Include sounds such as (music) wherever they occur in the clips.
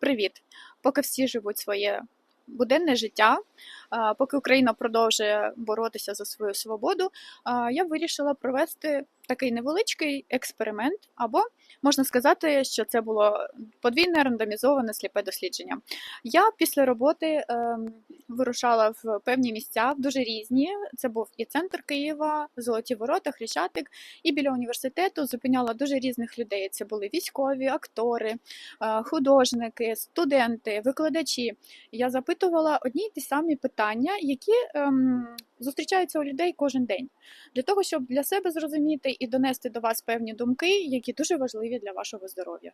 Привіт! Поки всі живуть своє буденне життя, поки Україна продовжує боротися за свою свободу, я вирішила провести такий невеличкий експеримент, або можна сказати, що це було подвійне рандомізоване сліпе дослідження. Я після роботи ем, вирушала в певні місця, дуже різні. Це був і центр Києва, Золоті Ворота, Хрещатик, і біля університету зупиняла дуже різних людей. Це були військові, актори, е, художники, студенти, викладачі. Я запитувала одні й ті самі питання, які ем, зустрічаються у людей кожен день, для того, щоб для себе зрозуміти і донести до вас певні думки, які дуже важливі для вашого здоров'я.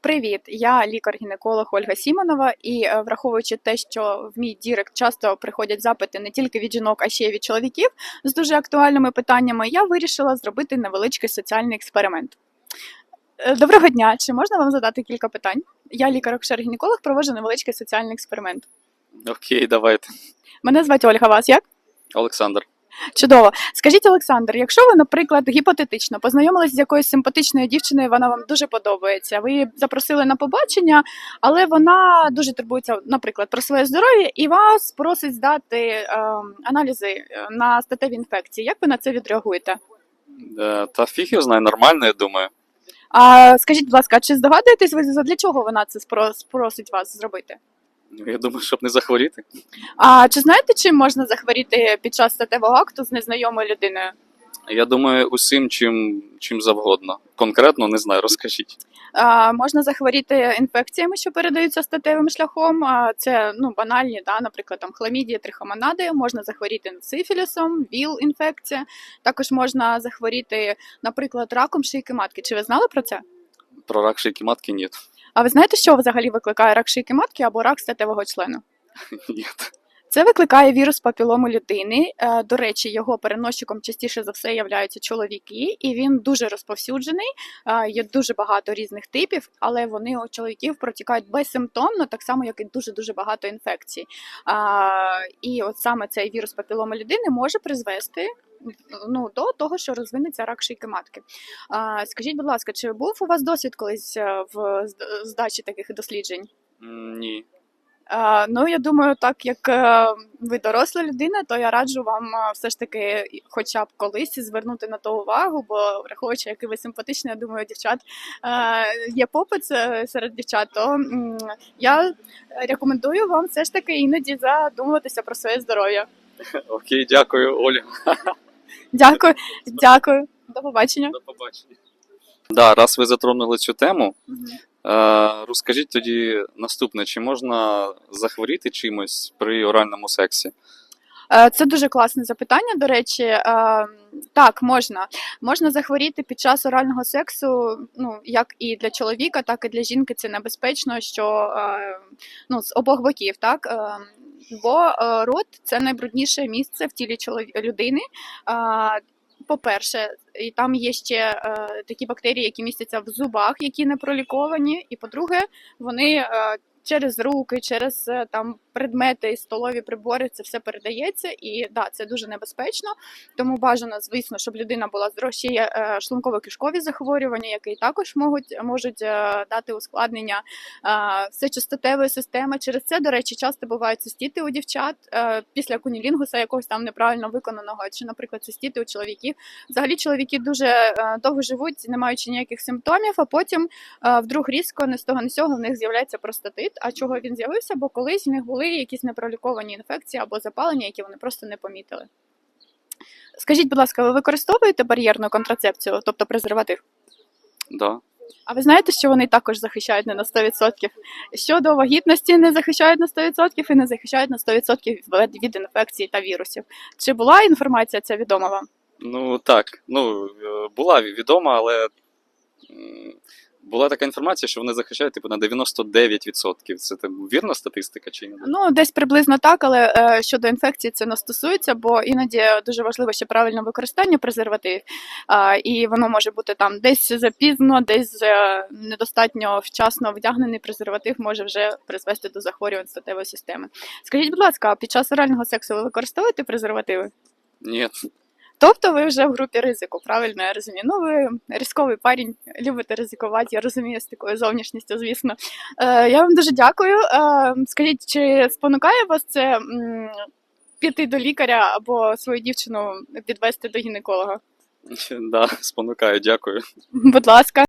Привіт, я лікар-гінеколог Ольга Сімонова, і е, враховуючи те, що в мій дірект часто приходять запити не тільки від жінок, а ще й від чоловіків з дуже актуальними питаннями, я вирішила зробити невеличкий соціальний експеримент. Е, Доброго дня! Чи можна вам задати кілька питань? Я лікар-акушер-гінеколог, проводжу невеличкий соціальний експеримент. Окей, давайте. Мене звати Ольга. Вас як? Олександр. Чудово. Скажіть, Олександр, якщо ви, наприклад, гіпотетично познайомились з якоюсь симпатичною дівчиною, вона вам дуже подобається. Ви її запросили на побачення, але вона дуже турбується, наприклад, про своє здоров'я і вас просить здати е, аналізи на статеві інфекції. Як ви на це відреагуєте? Е, Та фіг його знає, нормально, я думаю. А скажіть, будь ласка, чи здогадуєтесь ви для чого вона це спро- спросить вас зробити? Ну, Я думаю, щоб не захворіти. А чи знаєте, чим можна захворіти під час статевого акту з незнайомою людиною? Я думаю, усім чим, чим завгодно. Конкретно не знаю, розкажіть. А, можна захворіти інфекціями, що передаються статевим шляхом. А, це ну банальні, да, наприклад, там хламідія, трихомонади. Можна захворіти сифілісом, ВІЛ-інфекція. Також можна захворіти, наприклад, раком шийки матки. Чи ви знали про це? Про рак шийки матки ні. А ви знаєте, що взагалі викликає рак шийки матки або рак статевого члену? Ні. Це викликає вірус папілому людини. Е, До речі, його переносчиком частіше за все являються чоловіки, і він дуже розповсюджений. Е, Є дуже багато різних типів, але вони у чоловіків протікають безсимптомно, так само як і дуже дуже багато інфекцій. І от саме цей вірус папілому людини може призвести. Ну, до того, що розвинеться рак шийки матки. А, скажіть, будь ласка, чи був у вас досвід колись е, в здачі таких досліджень? Ні. Е, Ну, я думаю, так як е, ви доросла людина, то я раджу вам е, все ж таки, хоча б колись звернути на то увагу, бо враховуючи, який ви симпатичний, я думаю, дівчат є попит серед дівчат, то я рекомендую вам все ж таки іноді задумуватися про своє здоров'я. Окей, дякую, Оля. Дякую, дякую, до побачення. До побачення. Да, раз ви затронули цю тему, розкажіть тоді наступне: чи можна захворіти чимось при оральному сексі? Е, Це дуже класне запитання. До речі, Е, так можна. Можна захворіти під час орального сексу, ну як і для чоловіка, так і для жінки. Це небезпечно, що е, ну з обох боків, так. Е, Бо е, рот це найбрудніше місце в тілі людини. По-перше, і там є ще е, такі бактерії, які містяться в зубах, які не проліковані. І по-друге, вони е, через руки, через е, там предмети, столові прибори, це все передається, і да, це дуже небезпечно. Тому бажано, звісно, щоб людина була здорова. Ще є е, шлунково-кишкові захворювання, які також можуть, можуть е, дати ускладнення е, всечастотевої системи. Через це, до речі, часто бувають цистіти у дівчат після кунілінгуса, якогось там неправильно виконаного, чи, наприклад, цистіти у чоловіків. Взагалі, чоловіки дуже довго живуть, не маючи ніяких симптомів, а потім вдруг різко не з того, не з цього в них з'являється простатит. А чого він з'явився? Бо колись в них були якісь непроліковані інфекції або запалення, які вони просто не помітили. Скажіть, будь ласка, ви використовуєте бар'єрну контрацепцію, тобто презерватив? Да. А ви знаєте, що вони також захищають не на 100%? Щодо вагітності не захищають на 100% і не захищають на 100% від- інфекцій та вірусів. Чи була інформація ця відома вам? Ну так, ну е, була відома, але була така інформація, що вони захищають типу на 99%. Це там вірна статистика чи ні? Ну, десь приблизно так, але е, щодо інфекції це не стосується, бо іноді дуже важливо ще правильне використання презервативів, а, і воно може бути там десь запізно, десь е, недостатньо вчасно вдягнений презерватив може вже призвести до захворювань статевої системи. Скажіть, будь ласка, під час орального сексу ви використовуєте презервативи? Ні. Тобто ви вже в групі ризику, правильно я розумію. Ну, ви різковий парень, любите ризикувати, я розумію з такою зовнішністю, звісно. Е, я вам дуже дякую. Е, скажіть, чи спонукає вас це піти до лікаря або свою дівчину підвести до гінеколога? (laughs) Да, спонукаю, дякую. Будь ласка.